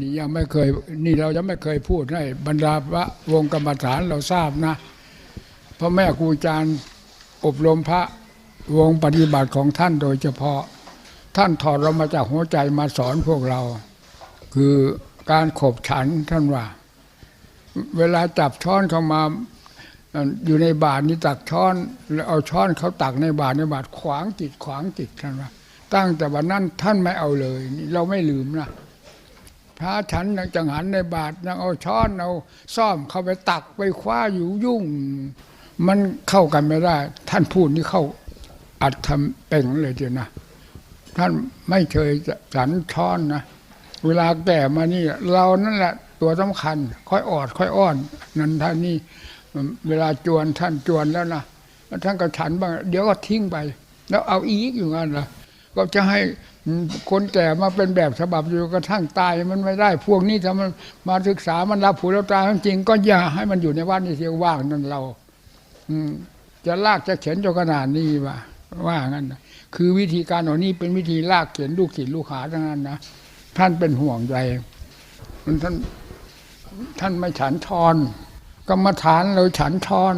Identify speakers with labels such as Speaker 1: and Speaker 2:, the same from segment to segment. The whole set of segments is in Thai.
Speaker 1: นี่ยังไม่เคยนี่เรายังไม่เคยพูดให้บรรดาพระวงกรรมฐานเราทราบนะพระแม่ครูอาจารย์อบรมพระวงปฏิบัติของท่านโดยเฉพาะ ท่านถอดเรามาจากหัวใจมาสอนพวกเรา คือการขบฉันท่านว่า เวลาจับช้อนเข้ามาอยู่ในบาทนี่ตักช้อนแล้วเอาช้อนเขาตักในบาทในบาทขวางจิตขวางจิตท่านว่า ตั้งแต่วันนั้นท่านไม่เอาเลยนี่เราไม่ลืมนะ พระฉันยังจังหันในบาทยังเอาช้อนเอาซ่อมเข้าไปตักไปคว้าอยู่ยุ่ง มันเข้ากันไม่ได้ ท่านพูดนี่เข้าอัดทำเป่งเลยเดียวนะท่านไม่เคยจะฉันช้อนนะเวลาแก่มานี่ เรานั่นแหละ ตัวสำคัญ ค่อยออด ค่อยอ้อน นั่นท่านนี่เวลาจวนท่านจวนแล้วนะท่านก็ฉันบ้างเดี๋ยวก็ทิ้งไป แล้วเอาอีกอยู่งั้นละก็จะให้ คนแก่มาเป็นแบบฉบับอยู่กระทั่งตายมันไม่ได้ พวกนี้ถ้ามันมาศึกษามันรับผูรับตาจริง ก็อย่าให้มันอยู่ในวัดนี่เสียว่างนั่นเรา อืจะลากจะเข็นจนขนาดนี้ว่าว่างั้นนะคือวิธีการเหล่านี้เป็นวิธีลากเข็นลูกศิษย์ลูกหาทั้งนั้นนะท่านเป็นห่วงใจท่านท่านไม่ฉันทอนกรรมฐานเราฉันทอน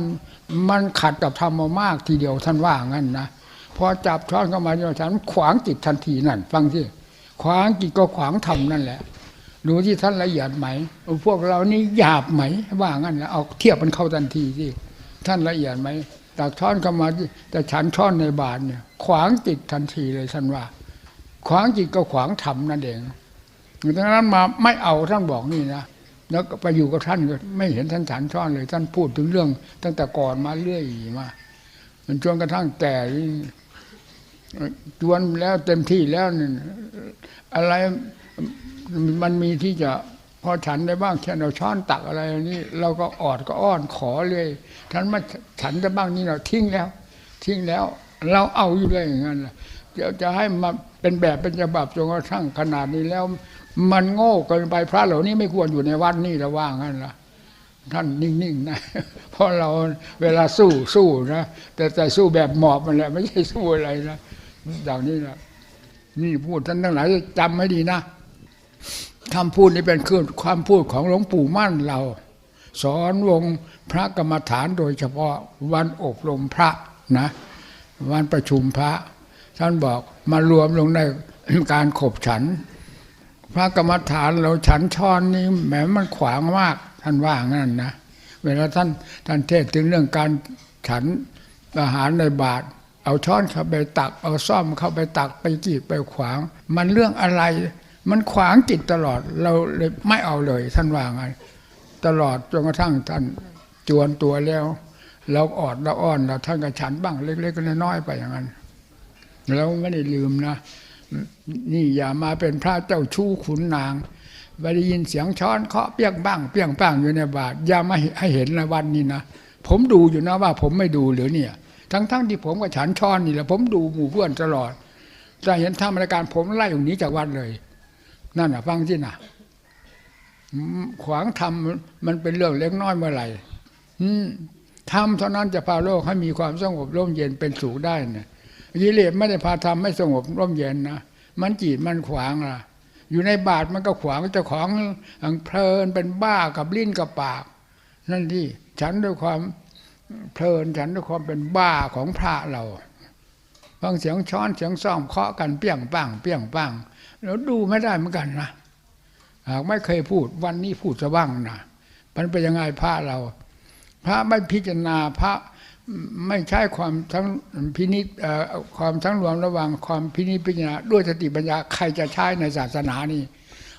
Speaker 1: มันขัดกับธรรมมากทีเดียวท่านว่างั้นนะ พอจับช้อนเข้ามาเนี่ยฉันขวางจิตทันทีนั่น ฟังสิขวางจิตก็ขวางธรรมนั่นแหละดูที่ท่านละเอียดไหม พวกเรานี่หยาบไหมว่างั้นนะเอาเทียบมันเข้าทันทีสิท่านละเอียดไหมตักช้อนเข้ามาแต่ฉันช้อนในบาทเนี่ย ขวางจิตทันทีเลยท่านว่า ขวางจิตก็ขวางธรรมนั่นเองดังนั้นมาไม่เอาท่านบอกนี่นะแล้วไปอยู่กับท่านก็ไม่เห็นท่านฉันช้อนเลย ท่านพูดถึงเรื่อง ตั้งแต่ก่อนมาเรื่อยมาจนจนกระทั่งแก่ จวนแล้วเต็มที่แล้วนี่อะไรมันมีที่จะพอฉันได้บ้างเช่นเราช้อนตักอะไรนี่เราก็ออดก็อ้อนขอเลยท่านมาฉันได้บ้างนี่เราทิ้งแล้ว ทิ้งแล้ว เราเอาอยู่เลยอย่างนั้นน่ะเดี๋ยวจะให้มาเป็นแบบเป็นฉบับจนกระทั่งขนาดนี้แล้ว มันโง่เกินไปพระเหล่านี้ไม่ควรอยู่ในวัดนี่ระว่างั้นละท่านนิ่งๆนะเพราะเราเวลาสู้สู้นะแต่แต่สู้แบบหมอบมันแหละไม่ใช่สู้อะไรนะ อย่างนี้นะนี่พูดท่านทั้งหลายจำให้ดีนะคำพูดนี้เป็นคือความพูดของหลวงปู่มั่นเรา สอนวงพระกรรมฐานโดยเฉพาะวันอบรมพระนะ วันประชุมพระ ท่านบอกมารวมลงในการขบฉัน พระกรรมฐานเราฉันช้อนนี้แหมมันขวางมากท่านว่างั้นนะเวลาท่านท่านเทศถึงเรื่องการฉันอาหารในบาตร เอาช้อนเข้าไปตัก เอาซ่อมเข้าไปตักไปจีบไปขวาง มันเรื่องอะไร มันขวางจิตตลอดเราเลยไม่เอาเลยท่านว่าไงตลอดจนกระทั่งท่านจวนตัวแล้ว เราออดเราอ้อนเราท่านก็ฉันบ้างเล็กๆน้อยๆไปอย่างนั้นแล้วไม่ได้ลืมนะนี่อย่ามาเป็นพระเจ้าชู้ขุนนางไปได้ยินเสียงช้อนเคาะเปี้ยงบ้างเปี้ยงป้างอยู่ในบาทอย่ามาให้เห็นในวันนี้นะผมดูอยู่นะว่าผมไม่ดูหรือเนี่ย ทั้งๆทที่ผมกับฉันช้อนนี่แหละผมดูหมู่เพื่อนตลอดแต่เห็นทำรายการผมไล่อย่างนี้จากวัดเลย นั่นน่ะ ฟังที่น่ะ ขวางทำมันเป็นเรื่องเล็กน้อยเมื่อไหร่อืมทำเท่านั้นจะพาโลกให้มีความสงบร่มเย็นเป็นสุขได้เนี่ยกิเลสไม่ได้พาทำไม่สงบร่มเย็นนะมันจีดมันขวางล่ะ อยู่ในบาทมันก็ขวางเจ้าของเพลินเป็นบ้ากับลิ้นกับปาก นั่นที่ฉันด้วยความ เพลินฉันด้วยความเป็นบ้าของพระเราฟังเสียงช้อนเสียงซ่อมเคาะกันเปี้ยงปังเปี้ยงปังแล้วดูไม่ได้เหมือนกันนะหากไม่เคยพูดวันนี้พูดสว่างนะมันเป็นยังไงพระเรา พระไม่พิจารณาพระไม่ใช่ความทั้งพินิจความทั้งรวมระหว่างความพินิจพิจารณาด้วยสติปัญญาใครจะใช้ในศาสนานี้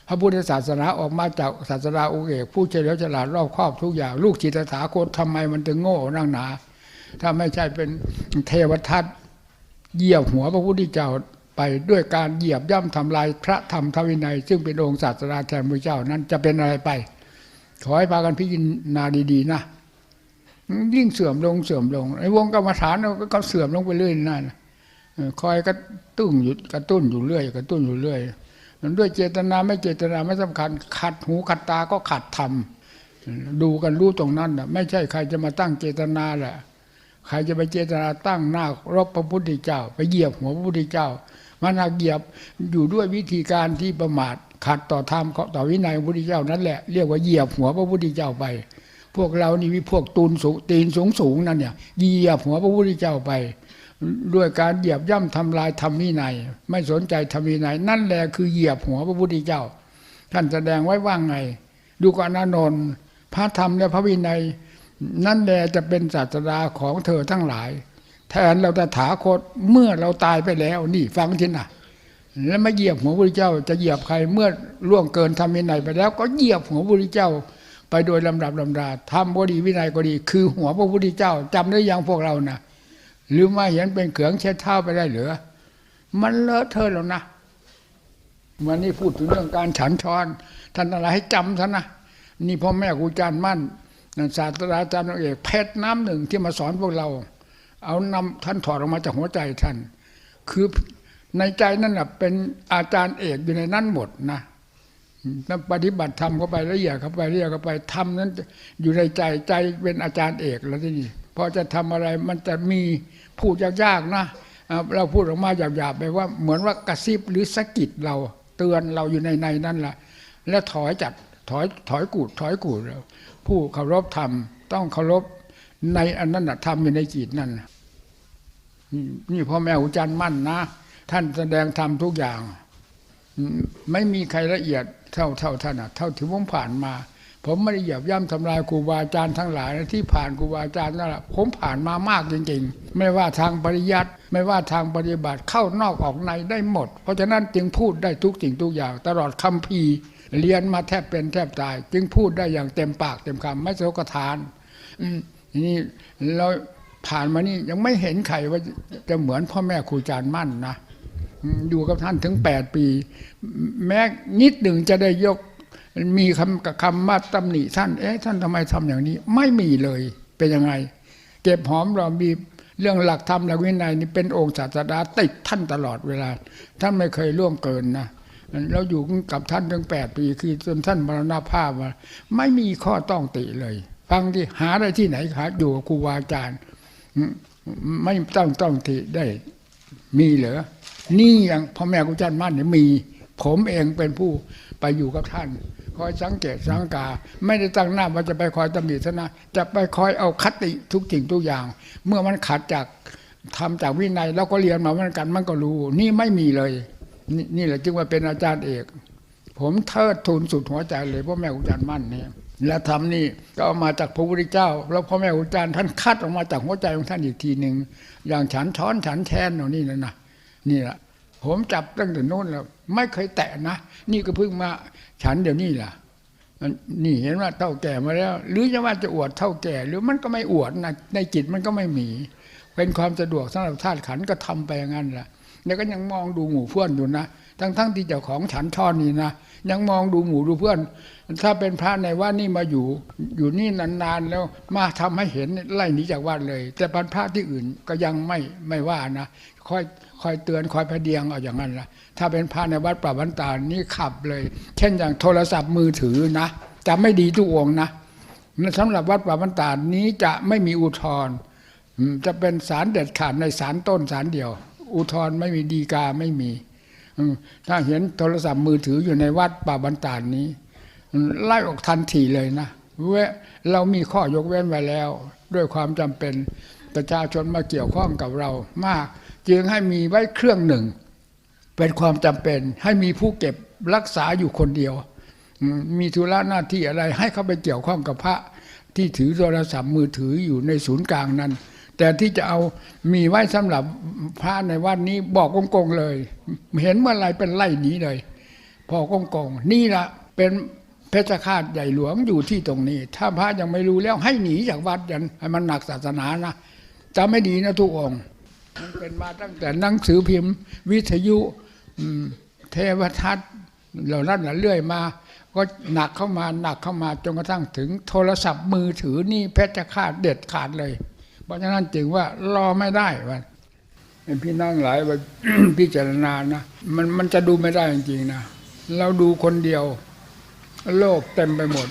Speaker 1: พระพุทธศาสนาออกมาจากศาสนาองค์เอกผู้เฉลียวฉลาดรอบครอบทุกอย่าง ลูกจิตตถาคตทำไมมันถึงโง่นั่งหนา ถ้าไม่ใช่เป็นเทวทัตเหยียบหัวพระพุทธเจ้าไปด้วยการเหยียบย่ำทำลายพระธรรมทวินัย ซึ่งเป็นองค์ศาสดาแทนพระเจ้านั้นจะเป็นอะไรไป ขอให้พากันพิจารณาดีๆนะยิ่งเสื่อมลงเสื่อมลงไอ้วงกรรมฐานเราก็เสื่อมลงไปเรื่อยนั่นคอยกระตุ้นอยู่กระตุ้นอยู่เรื่อยกระตุ้นอยู่เรื่อย ด้วยเจตนาไม่เจตนาไม่สำคัญ ขัดหูขัดตาก็ขัดธรรมดูกันรู้ตรงนั้นนะไม่ใช่ใครจะมาตั้งเจตนาแหละใครจะไปเจตนาตั้งหน้ารบพระพุทธเจ้า ไปเหยียบหัวพระพุทธเจ้า มันหากเหยียบอยู่ด้วยวิธีการที่ประมาทขัดต่อธรรมต่อวินัยพระพุทธเจ้านั่นแหละเรียกว่าเหยียบหัวพระพุทธเจ้าไป พวกเรานี่วิพวกตูนสูงตีนสูงสูงนั่นเนี่ยเหยียบหัวพระพุทธเจ้าไป ด้วยการเหยียบย่ำทำลายธรรมวินัยไม่สนใจธรรมวินัยนั่นแหละคือเหยียบหัวพระพุทธเจ้า ท่านแสดงไว้ว่างไง ดูก่อนอานนท์พระธรรมและพระวินัย นั่นแหละจะเป็นศาสดาของเธอทั้งหลาย แทนเราตถาคตเมื่อเราตายไปแล้ว นี่ฟังทีนะแล้วมาเหยียบหัวพระพุทธเจ้า จะเหยียบใครเมื่อล่วงเกินธรรมวินัยไปแล้ว ก็เหยียบหัวพระพุทธเจ้า ไปโดยลำดับลำดาทำบดีวินัยก็ดี คือหัวพระพุทธเจ้าจำได้ยังพวกเราน่ะ หรือมาเห็นเป็นเขืองเช็ดเท้าไปได้เหรือมันเลอะเทอะแล้วนะวันนี้พูดถึงเรื่องการฉันช้อนท่านอะไรให้จำซะนะนี่พ่อแม่ครูอาจารย์มั่นนันศาสตราจารย์เอกเพชรน้ำหนึ่งที่มาสอนพวกเรา เอานำท่านถอดออกมาจากหัวใจท่าน คือในใจนั่นแหะเป็นอาจารย์เอกอยู่ในนั้นหมดนะถ้าปฏิบัติธรรมเข้าไปละเอียดเข้าไปละเอียดเข้าไปธรรมนั้นอยู่ในใจใจเป็นอาจารย์เอกแล้วที่นี่พอจะทำอะไรมันจะมี พูดยากๆนะเราพูดออกมาหยาบๆไปว่าเหมือนว่ากระซิบหรือสะกิดเราเตือนเราอยู่ในในนั่นแหละแล้วถอยจัดถอยถอยกูดถอยกูดผู้เคารพธรรมต้องเคารพในอันนั้นธรรมอยู่ในจิตนั่นนี่พ่อแม่อุจารย์มั่นนะ ท่านแสดงธรรมทุกอย่าง ไม่มีใครละเอียดเท่าเท่าท่านอะเท่าที่ผมผ่านมา ผมไม่ได้เหยียบย่ำทำลายครูบาอาจารย์ทั้งหลายนะที่ผ่านครูบาอาจารย์นั่นแหละผมผ่านมามากจริงๆ ไม่ว่าทางปริยัติไม่ว่าทางปฏิบัติเข้านอกออกในได้หมด เพราะฉะนั้นจึงพูดได้ทุกสิ่งทุกอย่าง ตลอดคำพีร์เรียนมาแทบเป็นแทบตาย จึงพูดได้อย่างเต็มปากเต็มคำไม่โสกทานอืมนี่เราผ่านมานี่ยังไม่เห็นใครว่าจะเหมือนพ่อแม่ครูอาจารย์มั่นนะอยู่กับท่านถึงแปดปี แม้นิดหนึ่งจะได้ยก มีคำกับคำมาตำหนิท่านเอ๊ะท่านทำไมทำอย่างนี้ ไม่มีเลยเป็นยังไง เก็บหอมรอมบีบเรื่องหลักธรรมหลักวินัยนี่เป็นองค์ศาสดาติดท่านตลอดเวลา ท่านไม่เคยล่วงเกินนะเราอยู่กับท่านถึงแปดปี คือจนท่านมรณภาพมาไม่มีข้อต้องติเลย ฟังที่หาได้ที่ไหนคะอยู่กับครูบาอาจารย์ไม่ต้องต้องติได้ มีเหรอนี่อย่างพ่อแม่กุจันมั่นเนี่ยมี ผมเองเป็นผู้ไปอยู่กับท่าน คอยสังเกตสังกา ไม่ได้ตั้งหน้าว่าจะไปคอยตำหนิท่านนะจะไปคอยเอาคติทุกสิ่งทุกอย่าง เมื่อมันขัดจากทำจากวินัยเราก็เรียนมาเหมือนกันมันก็รู้ นี่ไม่มีเลยนี่นี่แหละจึงว่าเป็นอาจารย์เอก ผมเทิดทูนสุดหัวใจเลยพ่อแม่ครูอาจารย์มั่นเนี่ยและทำนี่ก็เอามาจากพระพุทธเจ้า แล้วพ่อแม่ครูอาจารย์ท่านคัดออกมาจากหัวใจของท่านอีกทีหนึ่งอย่างฉันช้อนฉันแทนเอานี่นะนะนี่แหละผมจับตั้งแต่โน้นแล้ว ไม่เคยแตะนะ นี่ก็เพิ่งมาฉันเดี๋ยวนี้ล่ะนี่เห็นว่าเท่าแก่มาแล้ว หรือจะว่าจะอวดเท่าแก่ หรือมันก็ไม่อวดนะในจิตมันก็ไม่มี เป็นความสะดวกสำหรับธาตุขันก็ทำไปอย่างนั้นแหละแล้วก็ยังมองดูหมู่เพื่อนอยู่นะทั้งทั้งที่เจ้าของฉันทอนนี่นะยังมองดูหมู่ดูเพื่อน ถ้าเป็นพระในวัดนี่มาอยู่ อยู่นี่นานๆแล้วมาทำให้เห็นไล่หนีจากวัดเลย แต่เป็นพระที่อื่นก็ยังไม่ไม่ว่านะค่อย คอยเตือนคอยพะเดียงเอาอย่างนั้นละถ้าเป็นพระในวัดป่าบันตานี่ขับเลย เช่นอย่างโทรศัพท์มือถือนะจะไม่ดีทุกองนะสำหรับวัดป่าบันตานี้จะไม่มีอุทธรณ์จะเป็นสารเด็ดขาดในสารต้นสารเดียว อุทธรณ์ไม่มีดีกาไม่มีถ้าเห็นโทรศัพท์มือถืออยู่ในวัดป่าบันตาลนี้ไล่ออกทันทีเลยนะเว้เรามีข้อยกเว้นไว้แล้ว ด้วยความจำเป็นประชาชนมาเกี่ยวข้องกับเรามาก จึงให้มีไว้เครื่องหนึ่ง เป็นความจำเป็น ให้มีผู้เก็บรักษาอยู่คนเดียว มีธุระหน้าที่อะไร ให้เขาไปเกี่ยวข้องกับพระที่ถือโทรศัพท์มือถืออยู่ในศูนย์กลางนั้น แต่ที่จะเอามีไว้สำหรับพระในวัดนี้บอกกงๆเลย เห็นเมื่อไหรเป็นไล่หนีเลย พอกงๆนี่ละเป็นเพชฌฆาตใหญ่หลวงอยู่ที่ตรงนี้ ถ้าพระยังไม่รู้แล้วให้หนีจากวัดยันให้มันหนักศาสนานะจะไม่ดีนะทุกองค์ มันเป็นมาตั้งแต่หนังสือพิมพ์ วิทยุเทวทัศน์เหล่านั้นน่ะเรื่อยมา ก็หนักเข้ามาหนักเข้ามาจนกระทั่งถึงโทรศัพท์มือถือนี่เพชรขาดเด็ดขาดเลย เพราะฉะนั้นจึงว่ารอไม่ได้ว่าเป็นพี่นั่งหลายว่าพิจารณานะมันมันจะดูไม่ได้จริงๆนะเราดูคนเดียว โลกเต็มไปหมด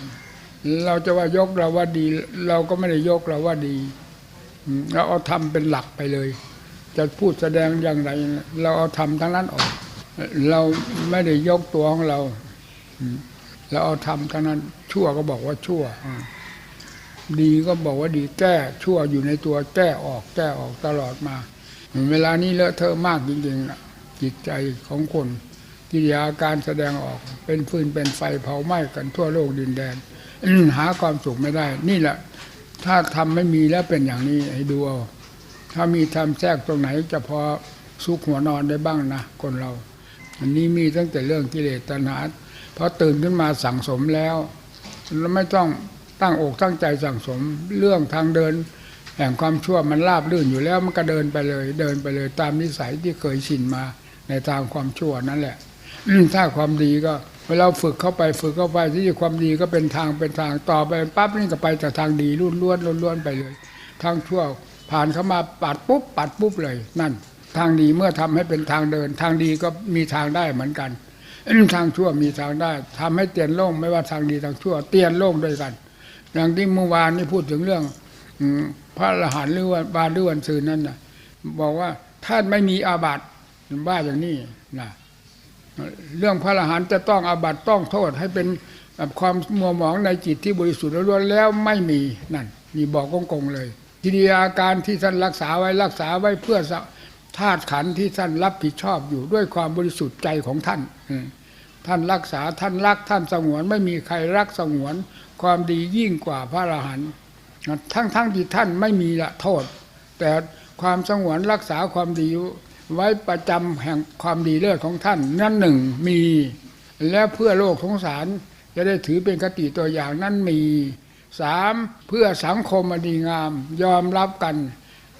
Speaker 1: เราจะว่ายกเราว่าดี เราก็ไม่ได้ยกเราว่าดีเราเอาทำเป็นหลักไปเลย จะพูดแสดงอย่างไร เราเอาทำทั้งนั้นออก เราไม่ได้ยกตัวของเราอืมแล้วเอาทำเท่านั้น ชั่วก็บอกว่าชั่ว ดีก็บอกว่าดีแก้ ชั่วอยู่ในตัวแก้ออก แก้ออกตลอดมา เวลานี้เลอะเทอะมากจริงๆจิตใจของคนกิริยาการแสดงออก เป็นฟืนเป็นไฟเผาไหม้กันทั่วโลกดินแดนหาความสุขไม่ได้ นี่แหละ ถ้าทำไม่มีแล้วเป็นอย่างนี้ให้ดูเอา ถ้ามีทำแทรกตรงไหนจะพอสุขหัวนอนได้บ้างนะคนเรา อันนี้มีตั้งแต่เรื่องกิเลสตัณหาพอตื่นขึ้นมาสั่งสมแล้วแล้วไม่ต้องตั้งอกตั้งใจสั่งสมเรื่องทางเดิน แห่งความชั่วมันราบลื่นอยู่แล้วมันก็เดินไปเลย เดินไปเลยตามนิสัยที่เคยชินมาในทางความชั่วนั่นแหละถ้าความดีก็เวลาฝึกเข้าไปฝึกเข้าไปที่ความดีก็เป็นทางเป็นทางต่อไปปั๊บนี่ก็ไปแต่ทางดีล้วนล้วนล้วนไปเลย ทางชั่ว ผ่านเข้ามาปัดปุ๊บปัดปุ๊บเลย นั่น ทางดีเมื่อทำให้เป็นทางเดิน ทางดีก็มีทางได้เหมือนกันทางชั่วมีทางได้ทำให้เตียนโล่งไม่ว่าทางดีทางชั่ว เตียนโล่งด้วยกัน อย่างที่เมื่อวานนี่พูดถึงเรื่องอพระอรหันต์หรือว่าบาลหรือวันซืนนั่นนะบอกว่าท่านไม่มีอาบัติว่าอย่างนี้นะเรื่องพระอรหันต์จะต้องอาบัติต้องโทษให้เป็นความมัวหมองในจิตที่บริสุทธิ์ล้วนแล้วไม่มีนั่นนี่บอกกงๆเลย กิริยาการที่ท่านรักษาไว้รักษาไว้เพื่อธาตุขันที่ท่านรับผิดชอบอยู่ด้วยความบริสุทธิ์ใจของท่านท่านรักษาท่านรักท่านสงวนไม่มีใครรักสงวน ความดียิ่งกว่าพระอรหันต์ทั้งทั้งที่ท่านไม่มีละโทษ แต่ความสงวนรักษาความดีไว้ประจำแห่งความดีเลิศของท่าน นั่นหนึ่งมี และเพื่อโลกสงสารจะได้ถือเป็นคติตัวอย่างนั้นมี สามเพื่อสังคมอันดีงาม ยอมรับกัน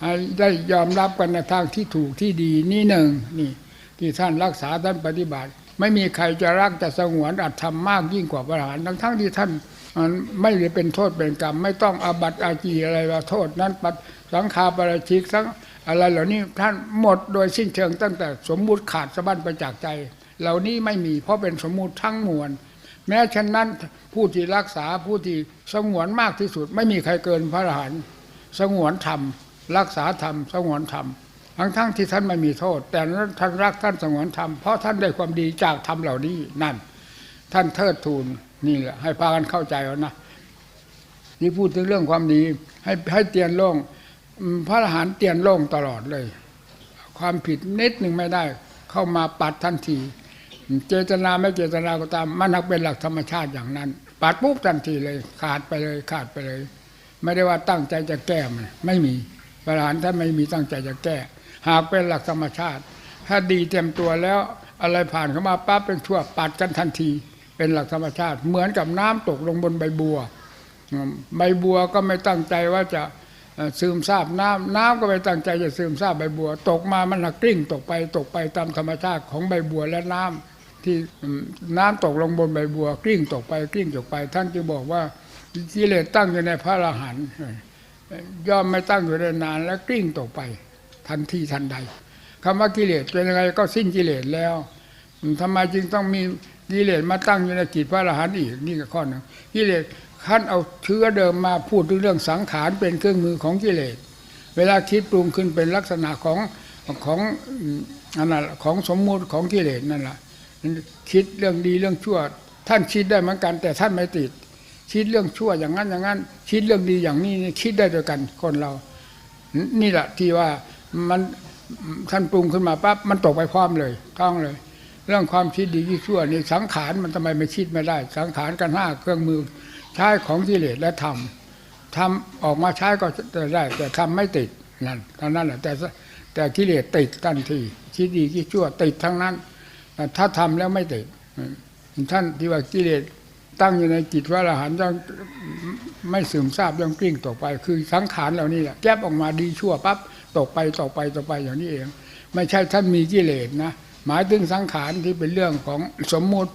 Speaker 1: ให้ได้ยอมรับกันในทางที่ถูกที่ดีนี่หนึ่งนี่ที่ท่านรักษาท่านปฏิบัติ ไม่มีใครจะรักจะสงวนอัตธรรมมากยิ่งกว่าพระหันต์ทั้งทั้งที่ท่านมันไม่ได้เป็นโทษเป็นกรรม ไม่ต้องอาบัติอาจีอะไรว่าโทษนั้นปัดสังฆาปราชิกสังอะไรเหล่านี้ท่านหมดโดยสิ้นเชิงตั้งแต่สมมุติขาดสะบั้นไปจากใจ เหล่านี้ไม่มีเพราะเป็นสมมุติทั้งมวล แม้ฉะนั้นผู้ที่รักษาผู้ที่สงวนมากที่สุด ไม่มีใครเกินพระอรหันต์สงวนธรรม รักษาธรรม สงวนธรรมทั้งทั้งที่ท่านไม่มีโทษ แต่นั้นท่านรักท่านสงวนธรรมเพราะท่านได้ความดีจากธรรมเหล่านี้นั่น ท่านเทิดทูนนี่แหละให้พากันเข้าใจเอานะนี่พูดถึงเรื่องความดีให้ให้เตียนโล่งพระอรหันต์เตียนโล่งตลอดเลย ความผิดนิดหนึ่งไม่ได้ เข้ามาปัดทันที เจตนาไม่เจตนาก็ตาม มันนักเป็นหลักธรรมชาติอย่างนั้นปัดปุ๊บทันทีเลย ขาดไปเลยขาดไปเลย ไม่ได้ว่าตั้งใจจะแก้มันไม่มีพระอรหันต์ท่านไม่มีตั้งใจจะแก้ หากเป็นหลักธรรมชาติ ถ้าดีเต็มตัวแล้วอะไรผ่านเข้ามาปั๊บเป็นชั่วปัดกันทันที เป็นหลักธรรมชาติ เหมือนกับน้ำตกลงบนใบบัว ใบบัวก็ไม่ตั้งใจว่าจะซึมซาบน้ำน้ำก็ไม่ตั้งใจจะซึมซาบใบบัว ตกมามันหักกลิ้งตกไปตกไปตามธรรมชาติของใบบัวและน้ำ ที่น้ำตกลงบนใบบัว กลิ้งตกไปกลิ้งตกไป ท่านจึงบอกว่ากิเลสตั้งอยู่ในพระอรหันต์ย่อมไม่ตั้งอยู่ได้นานแล้วกลิ้งตกไป ทันทีทันใดคำว่ากิเลสเป็นยังไงก็สิ้นกิเลสแล้วอืมทำไมจึงต้องมีกิเลสมาตั้งอยู่ในจิตพระอรหันต์อีกนี่ก็ข้อหนึ่งกิเลสขั้นเอาเชื้อเดิมมาพูดถึงเรื่องสังขารเป็นเครื่องมือของกิเลสเวลาคิดปรุงขึ้นเป็นลักษณะของของอันนั้นของสมมุติของกิเลสนั่นแหละ คิดเรื่องดีเรื่องชั่ว ท่านคิดได้เหมือนกัน แต่ท่านไม่ติด คิดเรื่องชั่วอย่างนั้นอย่างนั้น คิดเรื่องดีอย่างนี้คิดได้ด้วยกันคนเรา นี่แหละที่ว่ามันท่านปรุงขึ้นมาปั๊บมันตกไปพร้อมเลยต้องเลย เรื่องความคิดดีที่ชั่วนี่สังขารมันทำไมไม่คิดไม่ได้ สังขารกันห้าเครื่องมือใช้ของกิเลสและทำทำออกมาใช้ก็จะได้ แต่ทำไม่ติดนั่นเท่านั้นแหละแต่แต่กิเลสติดทันทีคิดดีคิดชั่วติดทั้งนั้น ถ้าทำแล้วไม่ติดท่านที่ว่ากิเลสตั้งอยู่ในจิตว่าอรหันต์ยังไม่ซึมซาบยังกลิ้งตกไป คือสังขารเหล่านี้แหละแก้บออกมาดีชั่วปั๊บตกไปตกไปตกไปอย่างนี้เอง ไม่ใช่ท่านมีกิเลสนะหมายถึงสังขารที่เป็นเรื่องของสมมุติ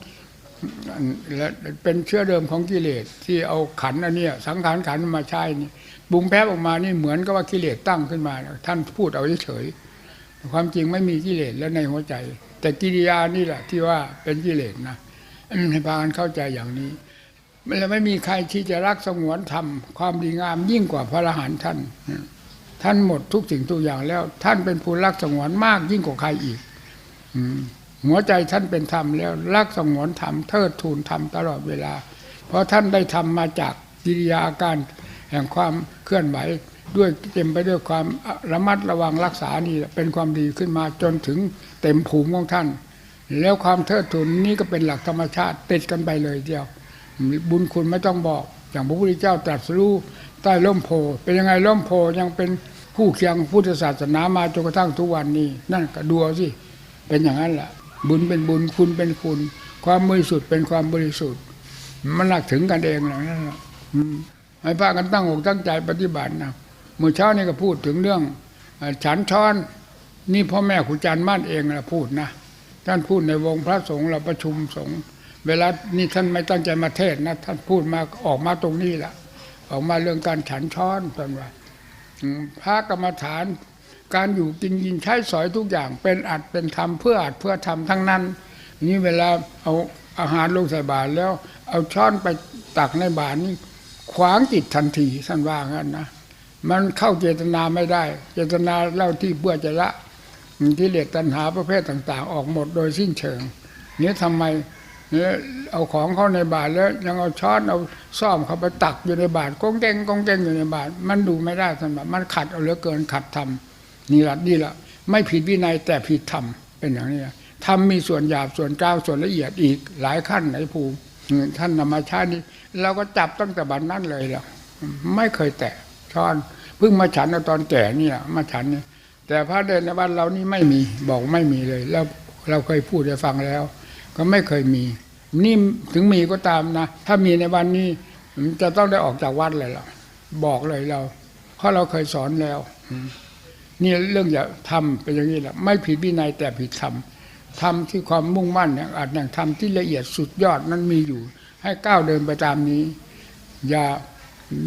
Speaker 1: และเป็นเชื้อเดิมของกิเลสที่เอาขันอันนี้สังขารขันมาใช้นี่บุงแพ้ออกมานี่เหมือนกับว่ากิเลสตั้งขึ้นมา ท่านพูดเอาเฉยๆความจริงไม่มีกิเลสแล้วในหัวใจ แต่กิริยานี่แหละที่ว่าเป็นกิเลสนะให้พากันเข้าใจอย่างนี้แล้วไม่มีใครที่จะรักสงวนธรรมความดีงามยิ่งกว่าพระอรหันต์ท่าน ท่านหมดทุกสิ่งทุกอย่างแล้ว ท่านเป็นผู้รักสงวนมากยิ่งกว่าใครอีกหัวใจท่านเป็นธรรมแล้วรักสงวนธรรมเทิดทูนธรรมตลอดเวลา เพราะท่านได้ทำมาจากกิริยาการแห่งความเคลื่อนไหว ด้วยเต็มไปด้วยความระมัดระวังรักษานี่เป็นความดีขึ้นมาจนถึงเต็มภูมิของท่าน แล้วความเทิดทูนนี่ก็เป็นหลักธรรมชาติติดกันไปเลยเดียว บุญคุณไม่ต้องบอก อย่างพระพุทธเจ้าตรัสรู้ใต้ร่มโพเป็นยังไงร่มโพยังเป็นคู่เคียงพุทธศาสนามาจนกระทั่งทุกวันนี้ นั่นก็ดูสิเป็นอย่างนั้นแหละบุญเป็นบุญคุณเป็นคุณ ความบริสุทธิ์เป็นความบริสุทธิ์ มันหนักถึงกันเองอย่างนั้นแหละอืมให้พากันตั้งอกตั้งใจปฏิบัตินะ มื่อเช้านี้ก็พูดถึงเรื่องฉันช้อนนี่พ่อแม่ครูจันทร์มั่นเองนะพูดนะท่านพูดในวงพระสงฆ์เราประชุมสงฆ์เวลานี่ท่านไม่ตั้งใจมาเทศนะท่านพูดมาออกมาตรงนี้แหละออกมาเรื่องการฉันช้อนตอนว่าพระกรรมฐาน การอยู่กินยินใช้สอยทุกอย่าง เป็นอัดเป็นธรรมเพื่ออัดเพื่อทำทั้งนั้นนี่เวลาเอาอาหารลงใส่บาตรแล้ว เอาช้อนไปตักในบาตรนี่ขวางจิตทันทีท่านว่างั้นนะ มันเข้าเจตนาไม่ได้ เจตนาเล่าที่เพื่อจะละกิเลสตัณหาประเภทต่าง ๆ ออกหมดโดยสิ้นเชิงเนี่ยทำไมเนี่ยเอาของเข้าในบาตรแล้ว ยังเอาช้อนเอาซ่อมเข้าไปตักอยู่ในบาตรกงแกงกงแกงอยู่ในบาตรมันดูไม่ได้สำหรับมันขัดเอาเหลือเกินขัดธรรมนี่ละนี่ละไม่ผิดวินัยแต่ผิดธรรมเป็นอย่างนี้ธรรมมีส่วนหยาบส่วนกลางส่วนละเอียดอีกหลายขั้นไหนภูมิท่านนำมาใช้นี่เราก็จับตั้งแต่บัดนนั้นเลยแล้วไม่เคยแตะ ช้อนเพิ่งมาฉันเอาตอนแก่นี่แหละมาฉันเนี่ยแต่พระเดินในบ้านเรานี่ไม่มีบอกไม่มีเลย แล้วเราเคยพูดให้ฟังแล้ว ก็ไม่เคยมี นี่ถึงมีก็ตามนะ ถ้ามีในวันนี้จะต้องได้ออกจากวัดเลยล่ะบอกเลยเรา เพราะเราเคยสอนแล้วนี่เรื่องอย่าทำเป็นอย่างนี้แหละไม่ผิดวินัยแต่ผิดธรรมทำที่ความมุ่งมั่นอย่างอาจอย่างทำที่ละเอียดสุดยอดนั้นมีอยู่ ให้ก้าวเดินไปตามนี้ อย่า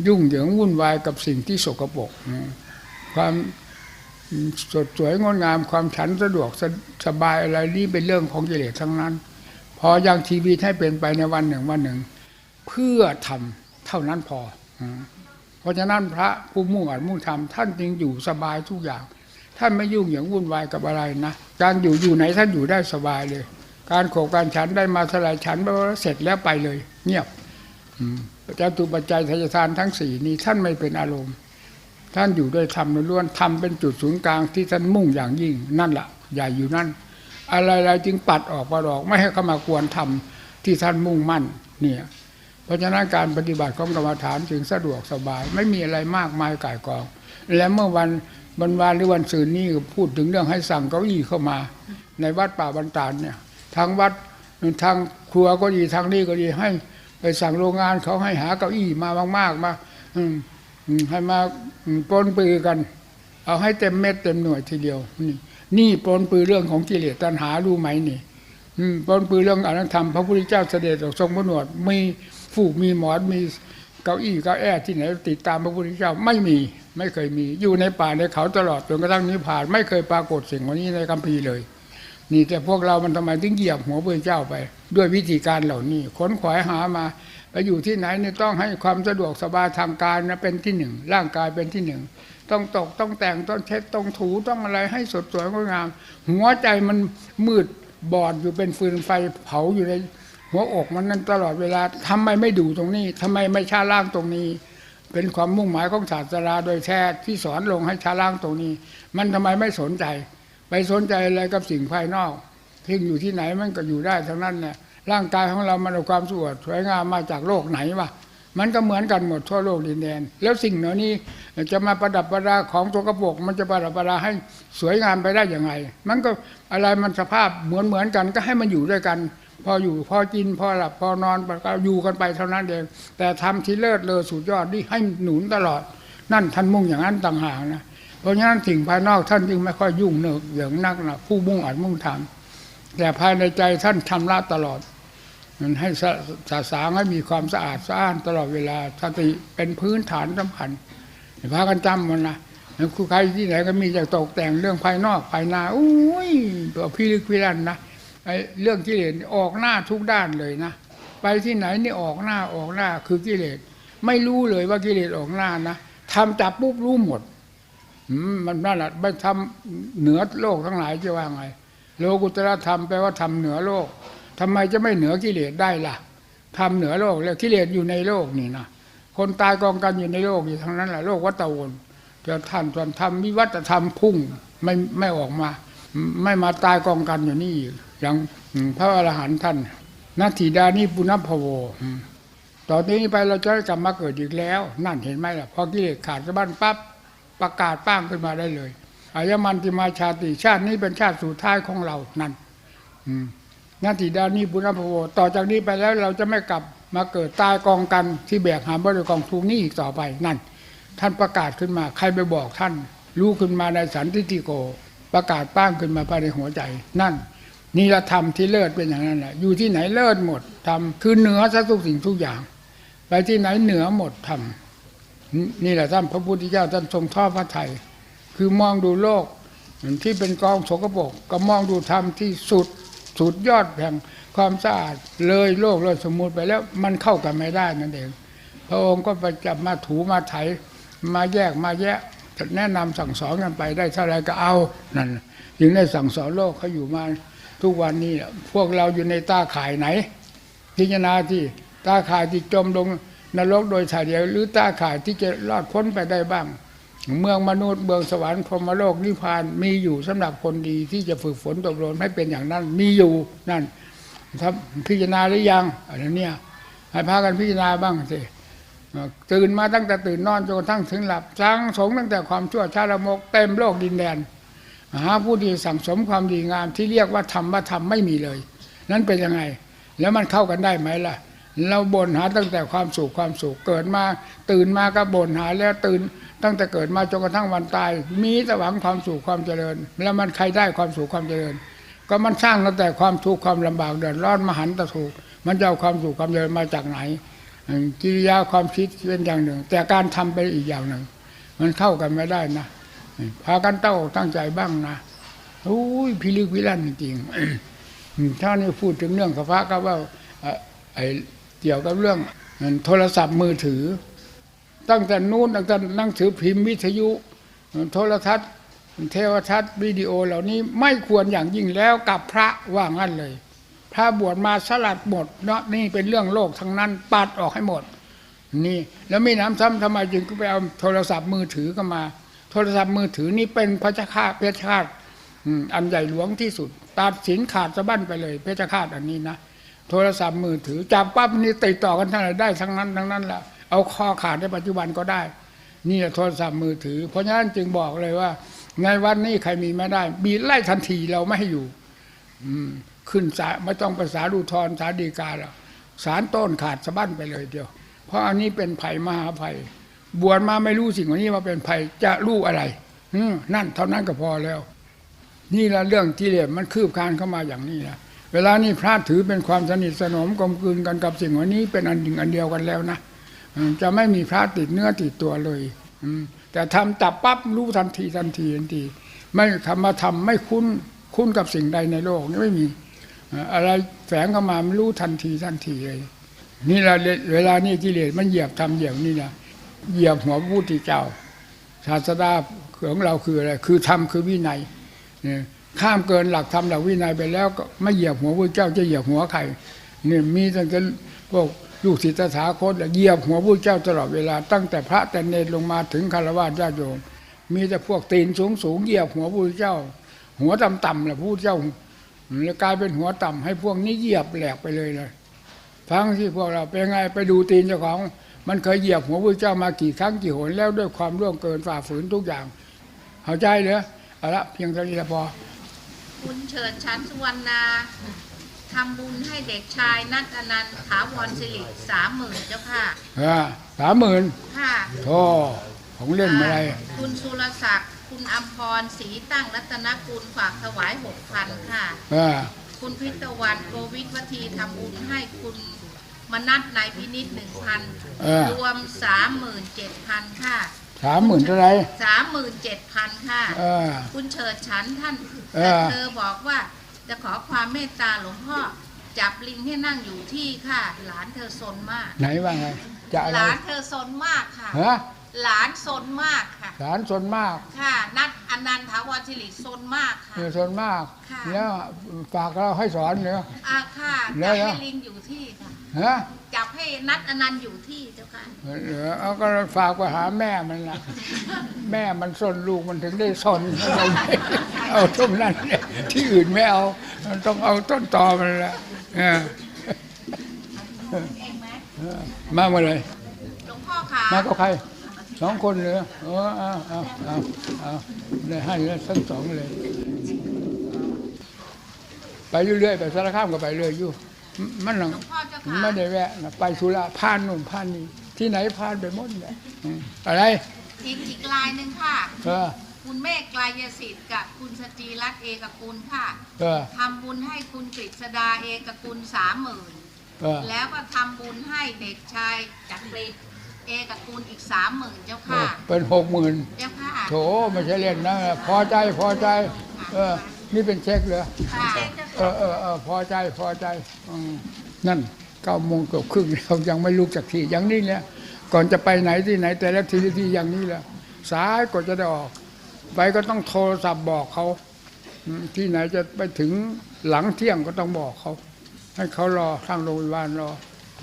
Speaker 1: ยุ่งเหยิงวุ่นวายกับสิ่งที่สกปรกความสดสวยงดงามความฉันสะดวกสสบายอะไรนี่เป็นเรื่องของกิเลสทั้งนั้น พอยังชีวิตให้เป็นไปในวันหนึ่งวันหนึ่ง เพื่อทำเท่านั้นพอ เพราะฉะนั้นพระผู้มุ่งอัดมุ่งทำท่านจึงอยู่สบายทุกอย่าง ท่านไม่ยุ่งอย่างวุ่นวายกับอะไรนะการอยู่อยู่ไหนท่านอยู่ได้สบายเลย การโขกการฉันได้มาสลายฉันไปเสร็จแล้วไปเลย เงียบอืม จตุปัจจัยทายทานทั้งสี่นี้ท่านไม่เป็นอารมณ์ ท่านอยู่ด้วยธรรมล้วนธรรมเป็นจุดศูนย์กลางที่ท่านมุ่งอย่างยิ่งนั่นแหละใหญ่อยู่นั่น อะไรๆจึงปัดออกปัดออกไม่ให้เข้ามากวนธรรมที่ท่านมุ่งมั่นเนี่ยเพราะฉะนั้นการปฏิบัติของกรรมฐานจึงสะดวกสบาย ไม่มีอะไรมากมายก่ายกอง และเมื่อวันวันวานหรือวันศืนนี้พูดถึงเรื่องให้สั่งเก้าอี้เข้ามา ในวัดป่าบรรดาลเนี่ยทางวัดทางครัวก็ดีทางนี้ก็ดีให้ ไปสั่งโรงงานเขาให้หาเก้าอี้มามากๆมาอืให้มาปนปือกัน เอาให้เต็มเม็ดเต็มหน่วยทีเดียว นี่นี่ปนปือเรื่องของกิเลสตัณหารู้ไหมนี่ปนปือเรื่องอนัตธรรมพระพุทธเจ้าเสด็จออกทรงพระหนวดมีฟูกมีหมอนมีเก้าอี้เก้าแอที่ไหนติดตามพระพุทธเจ้าไม่มีไม่เคยมี อยู่ในป่าในเขาตลอดจนกระทั่งนิพพาน ไม่เคยปรากฏสิ่งเหล่านี้ในคัมภีร์เลย นี่แต่พวกเรามันทำไมถึงเหยียบหัวพระเจ้าไป ด้วยวิธีการเหล่านี้ขนขวายหามาไปอยู่ที่ไหนเนี่ยต้องให้ความสะดวกสบายทางการนะเป็นที่หนึ่งร่างกายเป็นที่หนึ่งต้องตกต้องแต่งต้องเช็ดต้องถูต้องอะไรให้สดสวยงดงาม หัวใจมันมืดบอดอยู่เป็นฟืนไฟเผาอยู่ใน หัวอกมันนั่นตลอดเวลาทำไมไม่ดูตรงนี้ทำไมไม่ชาล่างตรงนี้ เป็นความมุ่งหมายของศาสนาโดยแท้ที่สอนลงให้ชาล่างตรงนี้ มันทำไมไม่สนใจ ไปสนใจอะไรกับสิ่งภายนอกทิ้งอยู่ที่ไหนมันก็อยู่ได้ทั้งนั้นเนี่ยร่างกายของเรามันเอาความสวยสวยงามมาจากโลกไหนวะมันก็เหมือนกันหมดทั่วโลกดินแดน แล้วสิ่งเหล่านี้จะมาประดับประดาของตัวกระโปกมันจะประดับประดาให้สวยงามไปได้ยังไง มันก็อะไรมันสภาพเหมือนเหมือนกันก็ให้มันอยู่ด้วยกัน พออยู่พอกินพอหลับพอนอนก็อยู่กันไปเท่านั้นเองแต่ทำที่เลิศเลอสุดยอดนี่ให้หนุนตลอด นั่นท่านมุ่งอย่างนั้นต่างหากนะ เพราะฉะนั้นสิ่งภายนอกท่านจึงไม่ค่อยยุ่งเนกอย่างนักนะผู้มุ่งอัดมุ่งทำแต่ภายในใจท่านชำระตลอด มันให้สะสางให้มีความสะอาดสะอ้านตลอดเวลาสติเป็นพื้นฐานสำคัญพากันจำมันนะครูใครที่ไหนก็มีแต่ตกแต่งเรื่องภายนอกภายในอุ้ยตัวพี่ลึกพี่ลั่นนะไอ้เรื่องกิเลสออกหน้าทุกด้านเลยนะไปที่ไหนนี่ออกหน้าออกหน้าคือกิเลสไม่รู้เลยว่ากิเลสออกหน้านะทำจับปุ๊บรู้หมด มันนั่นแหละไปทำเหนือโลกทั้งหลายจะว่าไง โลกุตระธรรมแปลว่าทำเหนือโลกทำไมจะไม่เหนือกิเลสได้ล่ะทำเหนือโลกแล้วกิเลสอยู่ในโลกนี่นะคนตายกองกันอยู่ในโลกอยู่ทั้งนั้นแหละโลกวัฏวนแต่ท่านส่วนธรรมวิวัตธรรมพุ่งไม่ไม่ออกมา ไม่มาตายกองกันอยู่นี่อย่างพระอรหันต์ท่านนาทีดานิปุณพโวต่อนนี้ไปเราจะกลับมาเกิดอีกแล้ว นั่นเห็นไหมล่ะพอกิเลสขาดสะบั้นปั๊บ ประกาศป้างขึ้นมาได้เลยอายมันติมาชาติชาตินี้เป็นชาติสุดท้ายของเรานั่นอืนาทีดานิปุณพโวต่อจากนี้ไปแล้วเราจะไม่กลับมาเกิดตายกองกันที่แบกหามบริกองทุกนี้อีกต่อไปนั่น ท่านประกาศขึ้นมา ใครไปบอกท่าน รู้ขึ้นมาในสันติติโก ประกาศป้างขึ้นมาภายในหัวใจ นั่นนี่ละธรรมที่เลิศเป็นอย่างนั้นแหละอยู่ที่ไหนเลิศหมดธรรมคือเหนือทุกสิ่งทุกอย่าง ไปที่ไหนเหนือหมดธรรม นี่แหละท่านพระพุทธเจ้าท่านทรงทอดพระไทยคือมองดูโลกที่เป็นกองสกปรกก็มองดูธรรมที่สุดสุดยอดแห่งความสะอาดเลยโลกเลยสมมุติไปแล้วมันเข้ากันไม่ได้นั่นเอง พระองค์ก็ไปจับมาถูมาไถมาแยกมาแยะแนะนำสั่งสอนกันไปได้เท่าไรก็เอานั่นจึงได้สั่งสอนโลกเขาอยู่มาทุกวันนี้พวกเราอยู่ในตาข่ายไหน พิจารณาที่ตาข่ายที่จมลง นรกโดยถ่ายเดียวหรือตาข่ายที่จะรอดพ้นไปได้บ้าง เมืองมนุษย์เมืองสวรรค์พรหมโลกนิพพานมีอยู่สำหรับคนดีที่จะฝึกฝนตบรมให้เป็นอย่างนั้น มีอยู่นั่นถ้าพิจารณาหรือยังอะไรเนี่ยให้พากันพิจารณาบ้างสิตื่นมาตั้งแต่ตื่นนอนจนกระทั่งถึงหลับสังสมตั้งแต่ความชั่วชาละมกเต็มโลกดินแดนหาผู้ที่สั่งสมความดีงามที่เรียกว่าธรรมว่าธรรมไม่มีเลย นั้นเป็นยังไง แล้วมันเข้ากันได้ไหมล่ะ เราบ่นหาตั้งแต่ความสุขความสุขเกิดมา ตื่นมาก็บ่นหาแล้วตื่น ตั้งแต่เกิดมาจนกระทั่งวันตาย มีแต่หวังความสุขความเจริญ แล้วมันใครได้ความสุขความเจริญ ก็มันสร้างตั้งแต่ความทุกข์ความลำบากเดือดร้อนมหันตทุกข์มันจะเอาความสุขความเจริญมาจากไหนกิริยาความคิดเป็นอย่างหนึ่ง แต่การทำเป็นอีกอย่างหนึ่ง มันเข้ากันไม่ได้นะพากันเต้าตั้งใจบ้างนะโอ้ยพิลึกพิลั่นจริงๆถ้านี่พูดถึงเรื่องกับพะก็ว่าอ่อไอ้ เกี่ยวกับเรื่องโทรศัพท์มือถือ ตั้งแต่นู้นตั้งแต่หนังสือพิมพ์วิทยุ โทรทัศน์ เทวทัศน์วิดีโอเหล่านี้ไม่ควรอย่างยิ่งแล้วกับพระว่างั้นเลย พระบวชมาสลัดหมดเนาะนี่เป็นเรื่องโลกทั้งนั้นปัดออกให้หมด นี่แล้วมีน้ำซ้ำทำไมจึงก็ไปเอาโทรศัพท์มือถือก็มา โทรศัพท์มือถือนี่เป็นพระเจ้าข้าเพชฌฆาตอันใหญ่หลวงที่สุดตัดสินขาดสะบั้นไปเลย เพชฌฆาตอันนี้นะ โทรศัพท์มือถือจับปั๊บนี่ติดต่อกันทั้งไหนได้ทั้งนั้นทั้งนั้นแหละเอาคอขาดในปัจจุบันก็ได้ นี่โทรศัพท์มือถือ เพราะฉะนั้นจึงบอกเลยว่า ในวันนี้ใครมีไม่ได้ บีไล่ทันทีเราไม่ให้อยู่ อืม ขึ้นศาลไม่ต้องประสาดูทรสาดีกาแล้วสารต้นขาดสะบั้นไปเลยเดียว เพราะอันนี้เป็นภัยมหาภัย บวชมาไม่รู้สิ่งเหล่านี้มาเป็นภัยจะรู้อะไรนั่นเท่านั้นก็พอแล้ว นี่ละเรื่องที่เรียมันคืบคลานเข้ามาอย่างนี้นะ เวลานี้พระถือเป็นความสนิทสนมกลมกลืนกันกับสิ่งเหล่านี้เป็นอันหนึ่งอันเดียวกันแล้วนะจะไม่มีพระติดเนื้อติดตัวเลยแต่ทำจับปั๊บรู้ทันทีทันทีทันที ไม่คำมาทำไม่คุ้นคุ้นกับสิ่งใดในโลกนี้ไม่มี อะไรแฝงเข้ามาไมันรู้ทันทีทันทีเลยนี่เราเวลานี้กิเลสมันเหยียบทำเหยียบนี่นะเหยียบหัวพุทธเจ้าศาสดาของเราคืออะไรคือธรรมคือวินัยเนี่ย ข้ามเกินหลักธรรมหลักวินัยไปแล้วก็ไม่เหยียบหัวพระเจ้าจะเหยียบหัวใครเนี่ยมีตั้งแต่พวกลูกศิษย์ตถาคตเหยียบหัวพระเจ้าตลอดเวลา ตั้งแต่พระแต่เนรลงมาถึงคารวะญาติโยม มีแต่พวกตีนสูงสูงเหยียบหัวพระเจ้า หัวต่ำๆแหละพระเจ้าแล้วกลายเป็นหัวต่ำให้พวกนี้เหยียบแหลกไปเลยเลยฟังที่พวกเราเป็นไงไปดูตีนเจ้าของ มันเคยเหยียบหัวพระเจ้ามากี่ครั้งกี่หนแล้วด้วยความร่วงเกินฝ่าฝืนทุกอย่างเข้าใจเหรอเอาละเพียงเท่านี้ละพอ
Speaker 2: คุณเฉิดชั้นสุวรรณาทำบุญให้เด็กชายนัทอนันต์ถาวรสิริสามหมื่นเจ้าค่ะ
Speaker 1: อ่าสามหมื่น
Speaker 2: ค่ะ
Speaker 1: โธ่ของเล่นอะไร
Speaker 2: คุณสุรศักดิ์คุณอัมพรศรีตั้งรัตนกุลฝากถวายหกพันค่ะ
Speaker 1: อ่า
Speaker 2: คุณพิตวันโกวิทวัทีทำบุญให้คุณมนัทนายพินิษหนึ่งพัน
Speaker 1: เออ
Speaker 2: รวมสามหมื่นเจ็ดพันค่ะ
Speaker 1: สามหมื่นเท่าไหร
Speaker 2: สามหมื่นเจ็ดพันค่ะ
Speaker 1: เออ
Speaker 2: คุณเฉิดฉันท่าน
Speaker 1: เออ
Speaker 2: แต่เธอบอกว่าจะขอความเมตตาหลวงพ่อ จับลิงให้นั่งอยู่ที่ค่ะ หลานเธอสนมาก
Speaker 1: ไหนว่าไง จะอะไร
Speaker 2: หลานเธอสนมากค่ะ
Speaker 1: ฮะ
Speaker 2: หลานซนมากค่ะ
Speaker 1: หลานส่วนมาก
Speaker 2: ค่ะ นัดอนันต์ถาวรสิริซนมากค่ะ
Speaker 1: เออส่วนมาก
Speaker 2: ค่ะ
Speaker 1: แล้วฝากเราให้สอนเนาะ
Speaker 2: อาค่ะ
Speaker 1: แล้
Speaker 2: จั
Speaker 1: ว
Speaker 2: บให้ลิงอยู่ที่ค่ะ
Speaker 1: ฮะ
Speaker 2: จับให้นัดอนันต์อยู่ที่เจ้าค่ะ
Speaker 1: เออเอาก็ฝากไปหาแม่มันละแม่มันสนลูกมันถึงได้สนเอาเอาตรงนั้นเนี่ยที่อื่นไม่เอา มันต้องเอาต้นตอมันละเออ
Speaker 2: เองไหม
Speaker 1: เออมาเมื่อไหร
Speaker 2: หลวงพ่อขา
Speaker 1: มากับใครสองคนเลยเออเอาเอาเอาเอาได้ให้แล้วทั้งสองเลย ไปเรื่อยๆไปสารคามก็ไปเรื่อยอยู่ มมันหลัง
Speaker 2: หลวงพ่อเจ้าค่ะ
Speaker 1: ไม่ได้แวะนะไปสุราผ่านนู่นผ่านนี่ที่ไหนผ่านไปหมดเลยอืมอะไร
Speaker 2: อีกอีกลายหนึ่งค่ะ
Speaker 1: เออ
Speaker 2: คุณเมฆไกลยสิทธิ์กับคุณสจีรัตน์เอกกุลค่ะ
Speaker 1: เออ
Speaker 2: ทำบุญให้คุณกฤษดาเอกกุลสามหมื่น
Speaker 1: เออ
Speaker 2: แล้วก็ทำบุญให้เด็กชายจักริดเอกกุลอีกสามหมื่นเจ้า
Speaker 1: เอ
Speaker 2: ค่ะ
Speaker 1: อเป็นหกหมื่น
Speaker 2: เจ้าค่ะ
Speaker 1: โถไม่ใช่เล่นนะ พอใจพอใจ เออ นี่เป็นเช็คเหรอ
Speaker 2: ค่ะ
Speaker 1: เออเออเออพอใจพอใจอืมนั่นเก้าโมงเกือบครึ่งเรายังไม่ลุกจากที่อย่างนี้เนี่ยก่อนจะไปไหนที่ไหนแต่ละทีละทีอย่างนี้แหละสายกว่าจะได้ออก ไปก็ต้องโทรศัพท์บอกเขาอืมที่ไหนจะไปถึงหลังเที่ยงก็ต้องบอกเขา ให้เขารอทางโรงพยาบาลรอ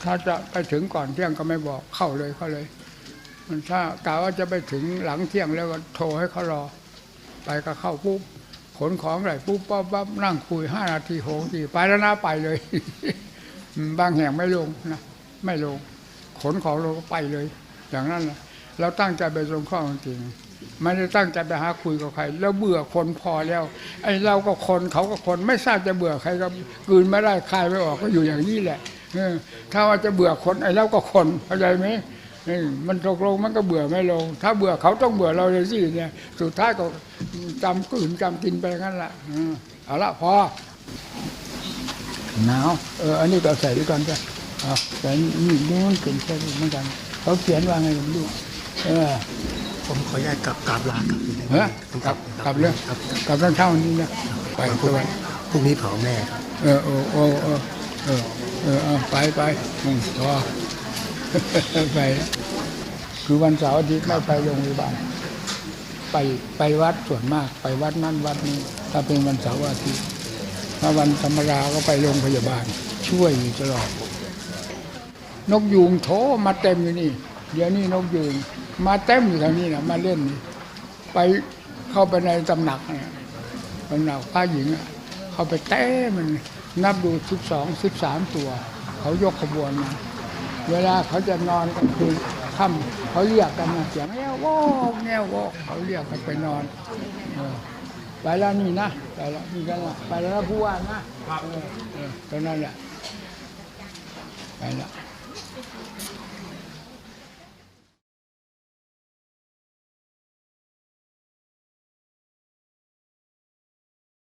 Speaker 1: ถ้าจะไปถึงก่อนเที่ยงก็ไม่บอกเข้าเลยเข้าเลยมันถ้ากะว่าจะไปถึงหลังเที่ยงแล้วก็โทรให้เขารอ ไปก็เข้าปุ๊บ ขนของไหลปุ๊บปั๊บปั๊บนั่งคุยห้านาทีหกนาทีไปแล้วนะไปเลย บางแห่งไม่ลงนะไม่ลง ขนของลงก็ไปเลย อย่างนั้นนะเราตั้งใจไปสงเคราะห์จริงไม่ได้ตั้งใจไปหาคุยกับใคร แล้วเบื่อคนพอแล้ว ไอ้เราก็คนเขาก็คนไม่ทราบจะเบื่อใครก็กืนไม่ได้คายไม่ออกก็อยู่อย่างนี้แหละถ้าว่าจะเบื่อคนไอ้เราก็คนเข้าใจไหม มันตกลงมันก็เบื่อไม่ลง ถ้าเบื่อเขาต้องเบื่อเราเลยสิเนี่ย สุดท้ายก็จำกลืนจำกินไปงั้นแหละเออเอาละพอหนาวเอออันนี้ก็ใส่ด้วยกันจ้ะเอาแต่นี่นี่มันเป็นแค่นี้เหมือนกัน เขาเขียนว่าไงผมดูเออ
Speaker 3: ผมขออนุญาตกลับกราบลากลับอยู่ได้ไหม
Speaker 1: เฮ้ย
Speaker 3: ผม
Speaker 1: กลับกลับเลย
Speaker 3: ครับ
Speaker 1: กลับตอนเช้านี้นะไปสวัสดี
Speaker 3: พรุ่งนี้เผาแม่ครับ
Speaker 1: เออเออเออเออเออเออเอาไปไปอืมพอ ไปคือวันเสาร์อาทิตย์ไม่ไปโรงพยาบาลไปไปวัดส่วนมาก ไปวัดนั่นวัดนี้ ถ้าเป็นวันเสาร์อาทิตย์ถ้าวันธรรมดาก็ไปโรงพยาบาล ช่วยอยู่ตลอด นกยูงโถมาเต็มอยู่นี่ เดี๋ยวนี้นกยูงมาเต็มอยู่ทางนี้นะมาเล่นนี่ไปเข้าไปในตำหนักนะตำหนักพระหญิงเข้าไปเต้มันนับดูสิบสองสิบสามตัว เขายกขบวนมา เวลาเขาจะนอนกลางคืนค่ำเขาเรียกกันนะเสียงแง่วอกแง่วอกเขาเรียกกันไปนอนไปแล้วนี่นะไปแล้วนี่กันละไปแล้วผู้ว่านะเออเออตอนนั้นแหละไปแล้ว